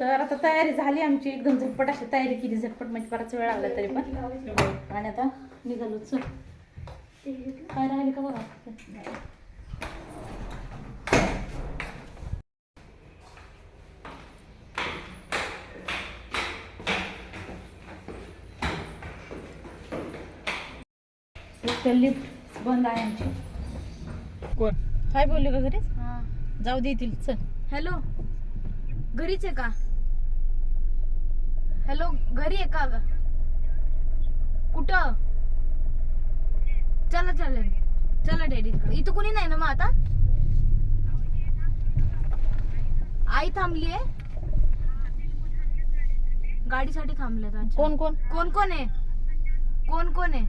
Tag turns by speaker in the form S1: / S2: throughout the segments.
S1: तर आता तयारी झाली आमची. एकदम झटपट अशी तयारी केली. झटपट म्हणजे बराच वेळ लागला तरी पण. आणि आता निघालो. चल. काय राहिले का बघा? लिफ्ट बंद आहे आमची.
S2: कोण?
S1: काय बोलले का घरीच? जाऊ दे येतील. चल.
S3: हॅलो. घरीच आहे का? हॅलो घरी आहे का ग? कुठं? चला चला. चला डॅडीकडे इथं कोणी नाही ना मग आता? आई थांबली आहे? गाडीसाठी थांबले
S1: कोण कोण?
S3: कोण कोण आहे? कोण कोण आहे?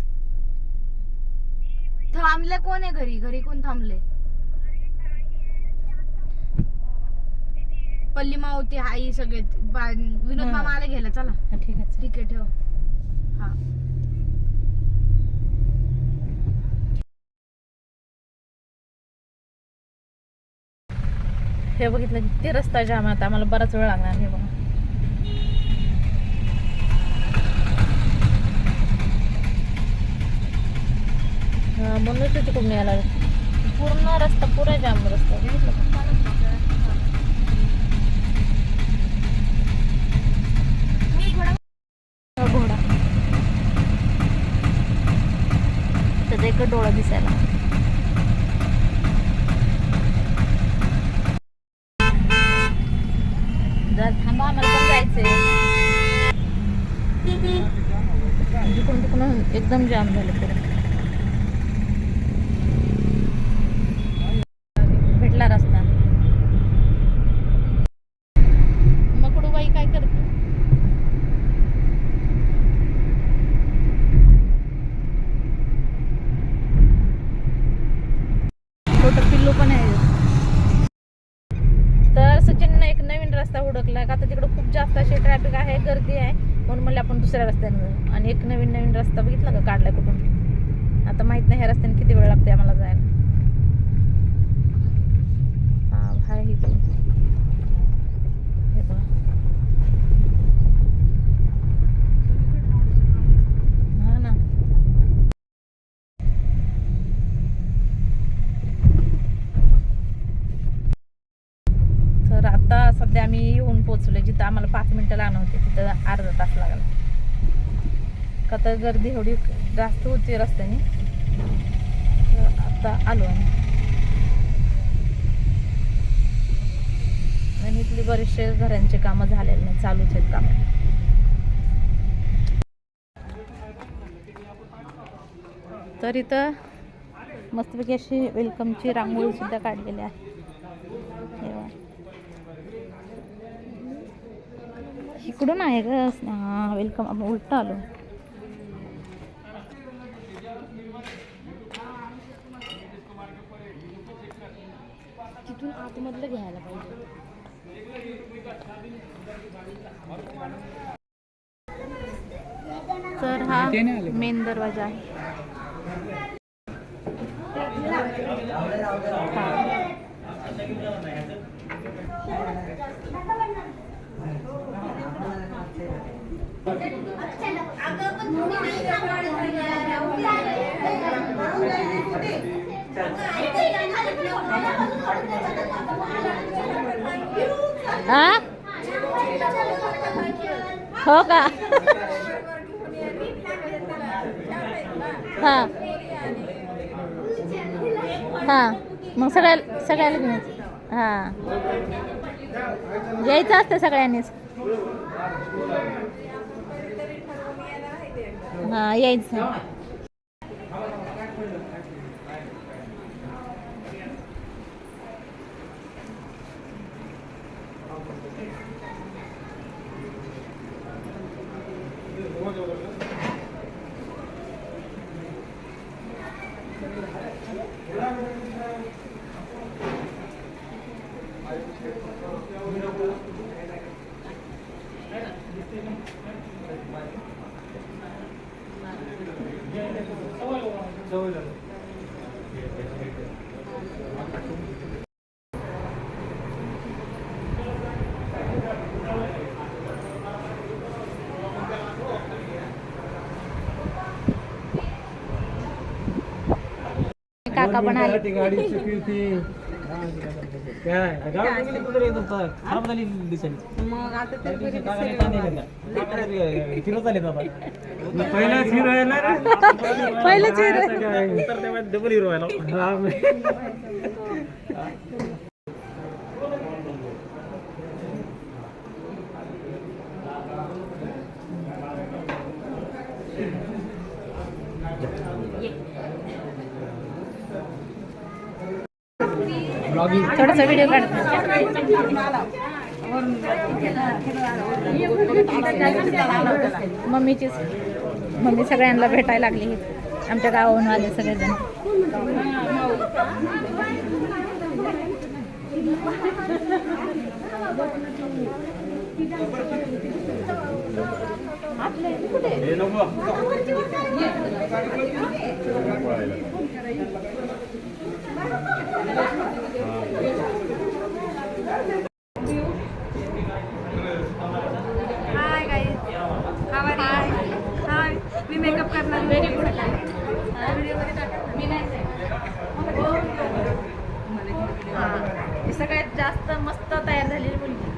S3: थांबले कोण आहे घरी? घरी कोण थांबले? पल्ली मावती आई सगळे विनोद. मामा आले घ्यायला चला
S1: हा, ठीक आहे.
S3: ठीक आहे ठेव हा
S1: हे बघितलं ते रस्ता जाम आता आम्हाला बराच वेळ लागणार हे बघा म्हणूनच तिथे खूप न्यायला लागलं. पूर्ण रस्ता पुरा जाम रस्ता बघितलं का? हा, घोडा त्याचा एक डोळा दिसायला जरा थांबा आम्हाला पण जायचंय तिकडून तिकडून एकदम जाम झालं पुढे भेटला रस्ता मकडूबाई काय करते छोटं पिल्लू पण आहे तर सचिन एक नवीन रस्ता हुडकला का आता तिकडे खूप जास्त अशी ट्रॅफिक आहे गर्दी आहे म्हणून म्हणले आपण दुसऱ्या रस्त्याने जाऊ आणि एक नवीन नवीन रस्ता बघितला का काढलाय कुठून आता माहीत नाही ह्या रस्त्याने किती वेळ लागते आम्हाला जायला हा हाय इकडून हे बघा हा ना तर आता सध्या आम्ही येऊन तिथं आम्हाला पाच मिनटं लागणार होती तिथं अर्धा तास लागला. का तर गर्दी एवढी जास्त होती रस्त्याने. तर आता आलो आम्ही. आणि इथली बरेचसे घरांचे कामं झालेले नाही चालूच आहेत काम. तर इथं मस्तपैकी अशी वेलकमची रांगोळी सुद्धा काढलेली आहे हे बघा. इकडून आहे ग हा वेलकम आपण उलट आलो.
S3: तिथून आतमधलं घ्यायला पाहिजे.
S1: तर हा. मेन दरवाजा आहे. हा. हो का? हा. हा. मग सगळ्या सगळ्याला घेऊन. हा. यायचं असतं सगळ्यांनीच. हा यायचं. काका पण आले
S2: ती गाडी चुकली होती. काय? गाडी गेली कुठे एकदम तर? खराब झाली दिसायली.
S1: मग आता
S2: त्या दिवशी काकाने ताण नाही घेतला. काकाने फिरत आले बाबा. पहिला हिरो आहे ना रे.
S1: पहिलाच
S2: तेव्हा डबल हिरो आहे
S1: थोडासा व्हिडिओ काढ मम्मीचीच. मम्मी सगळ्यांना भेटायला लागली. आमच्या गावाहून आले सगळेजण
S3: हाय मी मेकअप करणार व्हेरी गुड
S1: सगळ्यात जास्त मस्त तयार झालेली मुलगी.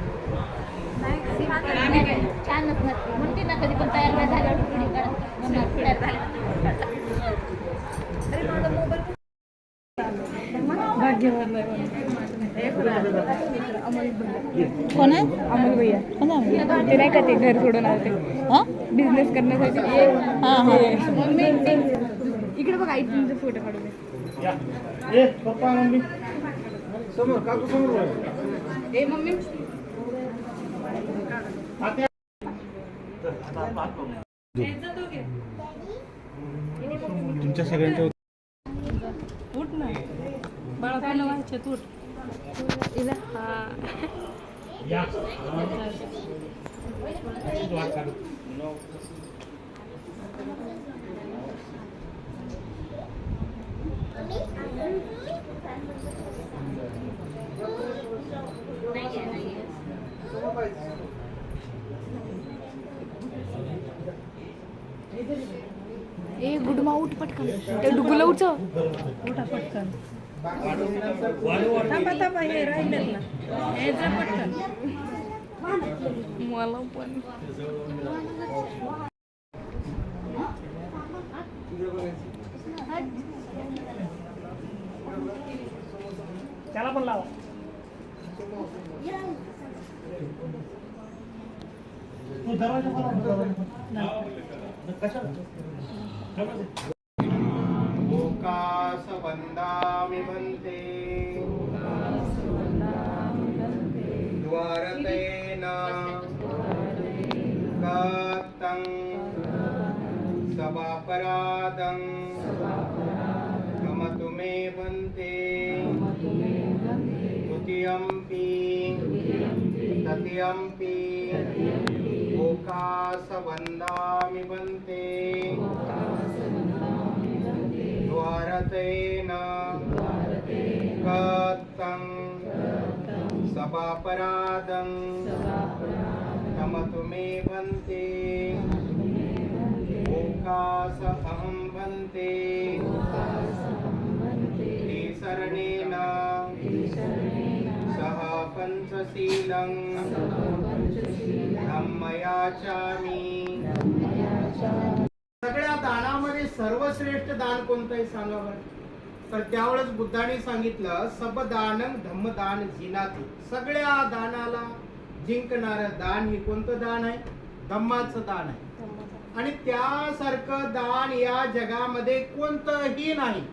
S1: नसते म्हणते ना कधी पण तयार नाही. झाल्यावर तयार झाले. कोण आहे
S3: अमोल भैया।
S1: कोण आहे
S3: ते नाही का ते घर सोडून आले
S1: हा?
S3: बिझनेस करण्यासाठी
S1: हा हा।
S3: इकडे बघा आई तुमचे फ़ोटो काढू दे.
S2: ए पप्पा मम्मी. समोर काकू समोर
S3: ए मम्मी.
S2: तुमच्या सगळ्यांच्या
S3: बाळा व्हायचे हा. ए गुडमा उठ पटकन. ते डुगुला उठव उठा पटकन. थांबा थांबा हे राहिलेत ना. हे जा पटकन. मला पण.
S2: त्याला पण लावा. तू दरवाजा मला
S4: लोकासवन्दामि द्वारतेन गतं सवापराधं गमतु मे वन्ते द्वितीयम्पि तृतीयम्पि ओकासवन्दामि वन्ते द्वारतेन गतं सपापराधं तमतु मे भन्ते ओकास अहं भन्ते ते शरणेन। सह पञ्चशीलं। धम्मयाचामि सगळ्या दानामध्ये सर्वश्रेष्ठ दान कोणतं आहे सांगा बरं? तर त्यावेळेस बुद्धाने सांगितलं सबदान धम्मदान जिनाते. सगळ्या दानाला जिंकणारं दान हे कोणतं दान आहे? धम्माचं दान आहे. आणि त्यासारखं दान या जगामध्ये कोणतंही नाही.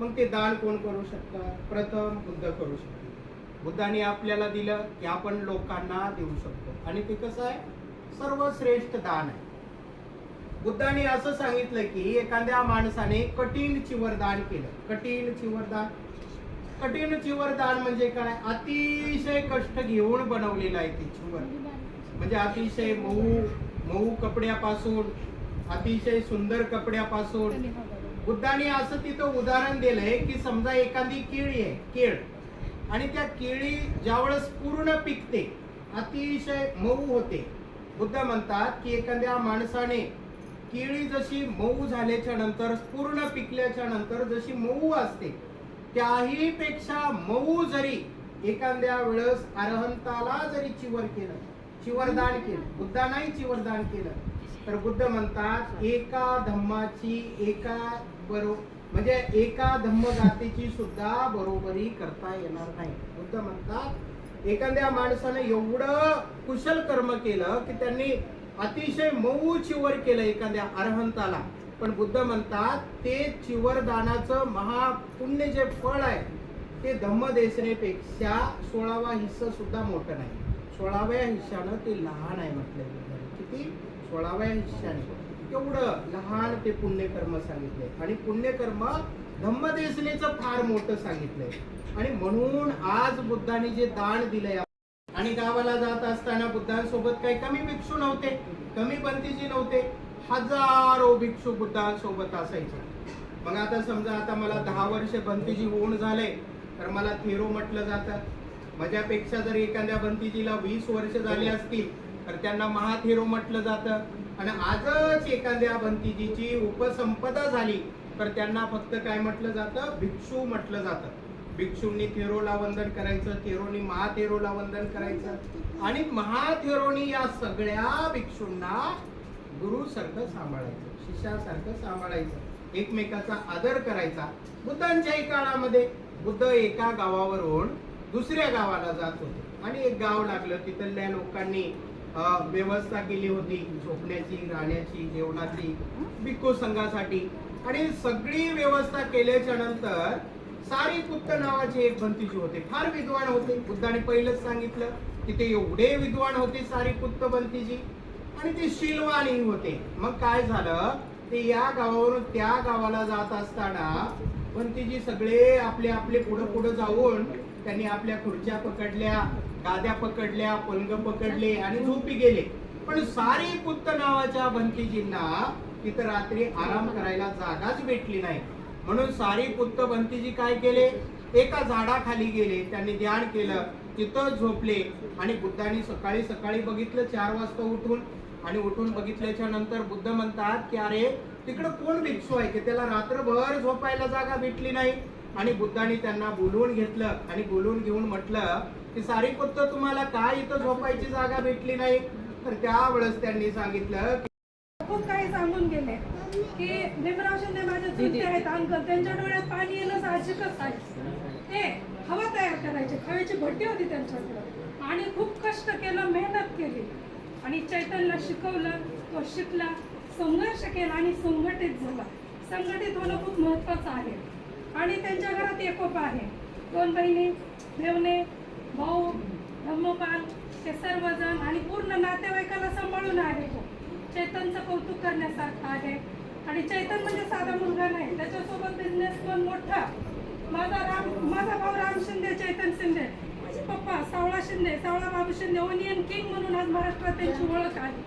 S4: मग ते दान कोण करू शकतं? प्रथम बुद्ध करू शकतो बुद्धाने आपल्याला दिलं की आपण लोकांना देऊ शकतो. आणि ते कसं आहे? सर्वश्रेष्ठ दान आहे. बुद्धाने असं सांगितलं की एखाद्या माणसाने कठीण चिवरदान केलं. कठीण चिवरदान. कठीण चिवरदान म्हणजे काय? अतिशय कष्ट घेऊन बनवलेलं आहे ते चिवर. म्हणजे अतिशय मऊ मऊ कपड्यापासून अतिशय सुंदर कपड्यापासून. बुद्धाने असं तिथं उदाहरण दिलंय की समजा एखादी केळी आहे केळ. आणि त्या केळी ज्यावेळेस पूर्ण पिकते अतिशय मऊ होते. बुद्ध म्हणतात की एखाद्या माणसाने केळी जशी मऊ झाल्याच्यानंतर पूर्ण पिकल्याच्या नंतर जशी मऊ असते त्याही पेक्षा मऊ जरी एखाद्या वेळेस अरहंताला जरी चिवर केलं चिवरदान केलं बुद्धांनाही चिवरदान केलं तर बुद्ध म्हणतात एका धम्माची एका बरो म्हणजे एका धम्म जातीची सुद्धा बरोबरी करता येणार नाही. बुद्ध म्हणतात एखाद्या माणसाने एवढं कुशल कर्म केलं की त्यांनी अतिशय मऊ चिवर केलं एखाद्या अरहंताला. पण बुद्ध म्हणतात ते चिवरदानाचं महापुण्य जे फळ आहे ते धम्मदेशनेपेक्षा सोळावा हिस्सा सुद्धा मोठं नाही. सोळाव्या हिश्शानं ते लहान आहे म्हटलं किती? सोळाव्या हिश्शाने एवढं लहान ते पुण्यकर्म सांगितले. आणि पुण्यकर्म धम्मदेशनेचं फार मोठं सांगितलंय आणि म्हणून आज बुद्धाने जे दान दिलंय आणि गावाला जात असताना बुद्धांसोबत काही कमी भिक्षू नव्हते कमी पंथीची नव्हते. हजारो भिक्षू बुद्धांसोबत असायचे. मग आता समजा आता मला दहा वर्ष बंतीजी होऊन झाले तर मला थेरो म्हटलं जातं. माझ्यापेक्षा जर एखाद्या बंतीजीला वीस वर्ष झाली असतील तर त्यांना महाथेरो म्हटलं जातं. आणि आजच एखाद्या बंतीजीची उपसंपदा झाली तर त्यांना फक्त काय म्हटलं जातं? भिक्षू म्हटलं जातं. भिक्षूंनी थेरोला वंदन करायचं थेरोनी महाथेरोला वंदन करायचं. आणि महाथेरोनी या सगळ्या भिक्षूंना गुरु सारखं सांभाळायचं शिष्यासारखं सांभाळायचं एकमेकाचा आदर करायचा. बुद्धांच्याही काळामध्ये बुद्ध एका गावावरून दुसऱ्या गावाला जात होते. आणि एक गाव लागलं तिथल्या लोकांनी व्यवस्था केली होती झोपण्याची राहण्याची जेवणाची भिक्खू संघासाठी. आणि सगळी व्यवस्था केल्याच्यानंतर सारीपुत्त नावाचे एक बंतीजी होते. फार विद्वान होते. बुद्धाने पहिलंच सांगितलं की ते एवढे विद्वान होते सारीपुत्त बंतीजी. आणि ते शिलवानी होते. मग काय झालं? ते या गावावरून त्या गावाला जात असताना बंतीजी सगळे आपले आपले पुढं पुढं जाऊन त्यांनी आपल्या खुर्च्या पकडल्या गाद्या पकडल्या पलंग पकडले आणि झोपी गेले. पण सारी पुत्त नावाच्या बंतीजींना तिथं रात्री आराम करायला जागाच भेटली नाही. म्हणून सारी पुत्त बंतीजी काय केले? एका झाडाखाली गेले. त्यांनी ध्यान केलं. तिथं झोपले. आणि बुद्धांनी सकाळी सकाळी बघितलं चार वाजता उठून. आणि उठून बघितल्याच्या नंतर बुद्ध म्हणतात की अरे तिकडं कोण भिक्षू आहे? की त्याला रात्रभर झोपायला जागा भेटली नाही? आणि बुद्धांनी त्यांना बोलवून घेतलं. आणि बोलवून घेऊन म्हटलं की सारी पुत्त तुम्हाला काय इथं झोपायची जागा भेटली नाही? तर त्यावेळेस त्यांनी सांगितलं
S5: खूप काही सांगून गेले. की भीमराव शिंदे माझे चुलते आहेत अंकल. त्यांच्या डोळ्यात पाणी येणं साहजिकच आहे ते हवा तयार करायचे. हवेची भट्टी होती त्यांच्याकडे. आणि खूप कष्ट केलं मेहनत केली. आणि चैतन्यला शिकवलं तो शिकला संघर्ष केला आणि संघटित झाला. संघटित होणं खूप महत्वाचं आहे. आणि त्यांच्या घरात एकोपा आहे. दोन बहिणी देवणे भाऊ धम्मपाल ते सर्वजण आणि पूर्ण नातेवाईकाला सांभाळून आहे चैतनचं कौतुक करण्यासारखं आहे. आणि चैतन म्हणजे साधा मुलगा नाही. त्याच्यासोबत बिझनेसमन मोठा. माझा राम माझा भाऊ राम शिंदे चैतन शिंदे. माझे पप्पा सावळा शिंदे सावळा बाबू शिंदे ओनियन किंग म्हणून आज महाराष्ट्रात त्यांची ओळख आहे.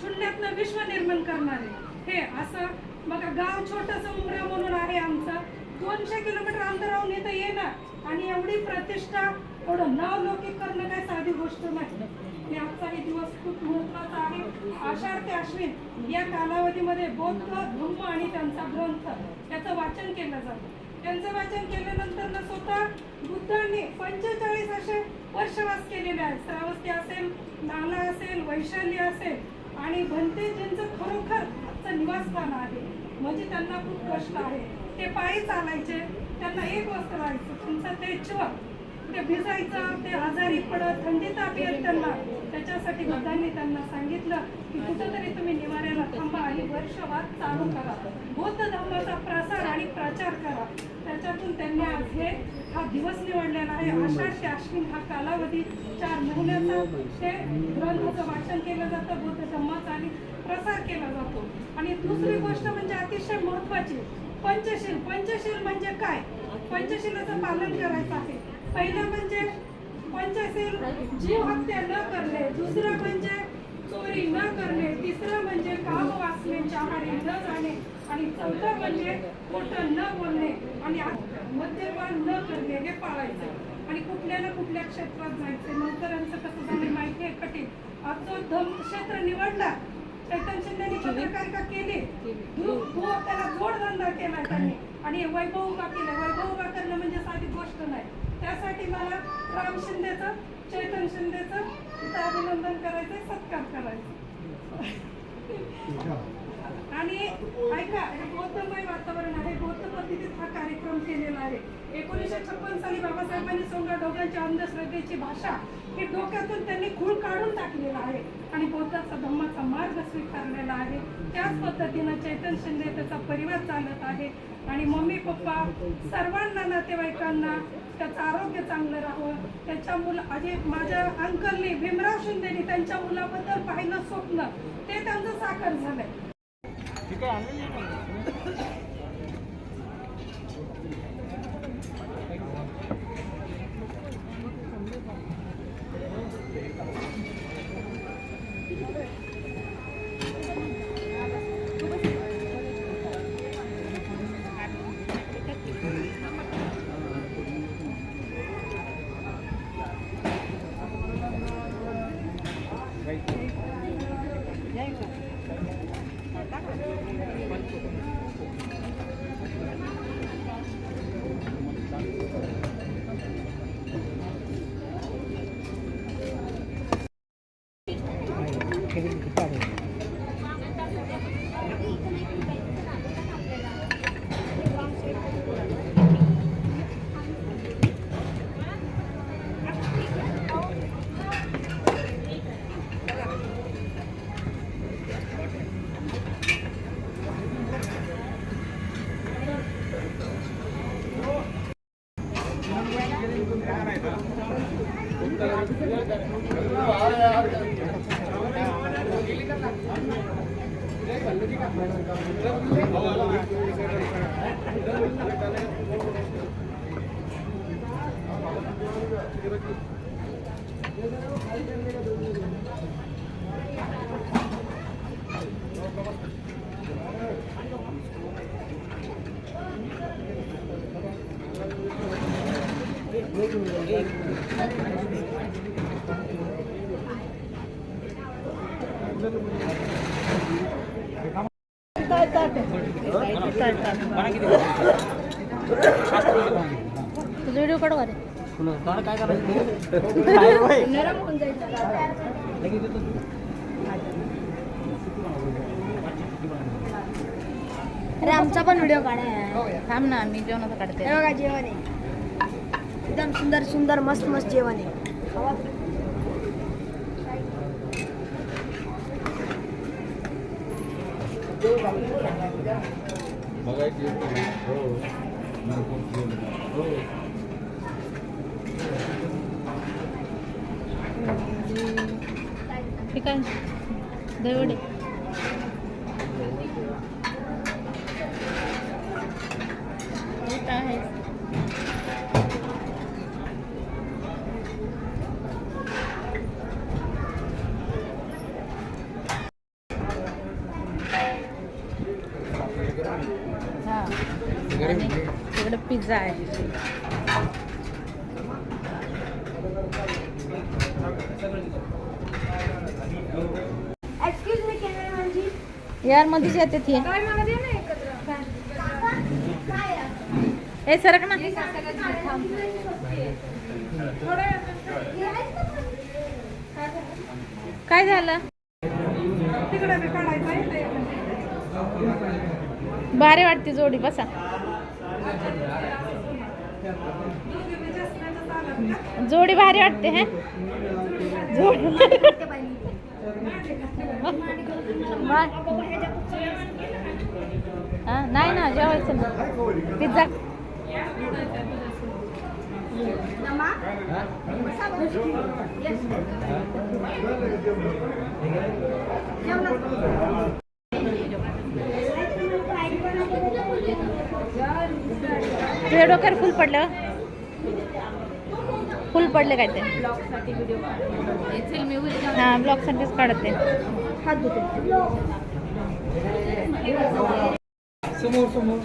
S5: शून्यातनं विश्व निर्माण करणारे हे असं बघा गाव छोटस उमरा म्हणून आहे आमचं. दोनशे किलोमीटर अंतरावरून इथं येणं आणि एवढी प्रतिष्ठा एवढं नाव लौकिक करणं काय साधी गोष्ट नाही. आणि आजचा हे दिवस खूप महत्त्वाचा आहे. आषाढ ते अश्विन या कालावधीमध्ये बौद्ध धम्म आणि त्यांचा ग्रंथ त्याचं वाचन केलं जातं. त्यांचं वाचन केल्यानंतर ना स्वतः बुद्धांनी पंचेचाळीस असे वर्षवास केलेले आहेत. श्रावस्ती असेल नाला असेल वैशाली असेल आणि भंते ज्यांचं खरोखर आजचं निवासस्थान आहे. म्हणजे त्यांना खूप कष्ट आहे. ते पायी चालायचे त्यांना एक वस्त्र राहायचं तुमचं ते ते भिजायचं ते आजारी पडत थंडी ताप येत त्यांना. त्याच्यासाठी बुद्धांनी त्यांना सांगितलं की कुठंतरी तुम्ही निवाऱ्याला थांबा आणि वर्षवाद चालू करा. बौद्ध धर्माचा प्रसार आणि प्रचार करा. त्याच्यातून त्यांनी आज हे हा दिवस निवडलेला आहे. आषाढ ते अश्विन हा कालावधी चार महिन्याचा. ते ग्रंथाचं वाचन केलं जातं बौद्ध धर्माचा आणि प्रसार केला जातो. आणि दुसरी गोष्ट म्हणजे अतिशय महत्वाची पंचशील. पंचशील म्हणजे काय? पंचशीलाचं पालन करायचं आहे. पहिलं म्हणजे पंचशील जीव हत्या न करणे दुसरं म्हणजे चोरी न करणे तिसरं म्हणजे काम वाचणे आहारी न जाणे आणि चौथं म्हणजे खोटं न बोलणे आणि मद्यपान न करणे हे पाळायचं. आणि कुठल्या ना कुठल्या क्षेत्रात जायचं. नोकरांचं कसं झालं माहिती आहे कठीण आज जो धम क्षेत्र निवडला चैतन शिंदेने पत्रकारिता केली? त्याला जोडधंदा केला त्यांनी. आणि वैभव का केलं वैभव का करणं म्हणजे साधी गोष्ट नाही. त्यासाठी मला राम शिंदेचं चैतन्य शिंदेचं तिथं अभिनंदन करायचं सत्कार करायचा आणि ऐका हे बौद्धमय वातावरण आहे बौद्ध पद्धतीत हा कार्यक्रम केलेला आहे. एकोणीसशे छप्पन साली बाबासाहेबांनी सोंगा डोक्याच्या अंधश्रद्धेची भाषा ही डोक्यातून त्यांनी खूळ काढून टाकलेला आहे. आणि बौद्धाचा धम्माचा मार्ग स्वीकारलेला आहे. त्याच पद्धतीनं चैतन्य शिंदे त्याचा परिवार चालत आहे. आणि मम्मी पप्पा सर्वांना नातेवाईकांना त्याचं आरोग्य चांगलं राहावं. त्याच्या मुलं म्हणजे माझ्या अंकलनी भीमराव शिंदेने त्यांच्या मुलाबद्दल पाहिलं स्वप्न ते त्यांचं साकार झालंय.
S1: व्हिडिओ काढू का रे
S2: काय करायचं
S3: नरम होऊन. अरे आमचा पण व्हिडिओ काढाय.
S1: थांब ना मी जेवणाचं काढते.
S3: बघा जेवण आहे. एकदम सुंदर सुंदर मस्त मस्त जेवण आहे खावा.
S1: ठीक आहे दहीवडे ठीक आहे हा आणि तिकडे पिझ्झा आहे
S3: एक्सक्यूज मी कॅमेरामॅन जी
S1: यार मध्येच येते ती? ए सरक ना काय झालं
S5: तिकडे बी काढायचं आहे ते.
S1: भारी वाटते जोडी बसा? जोडी भारी वाटते हे जोडी. हा, नाही ना जेवायचं ना. पिझ्झा. तुझ्या डोक्यावर फुल पडलं? फुल पडले काय ते? हा ब्लॉग साठीच काढते
S3: हात धुते
S2: समोर समोर.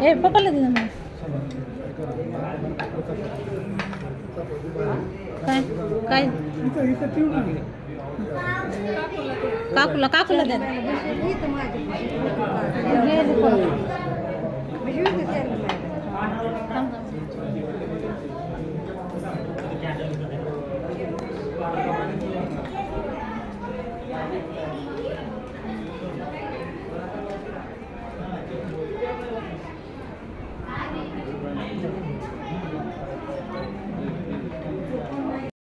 S1: ए दे ना मग. काय? काय? काकूला काकूला द्या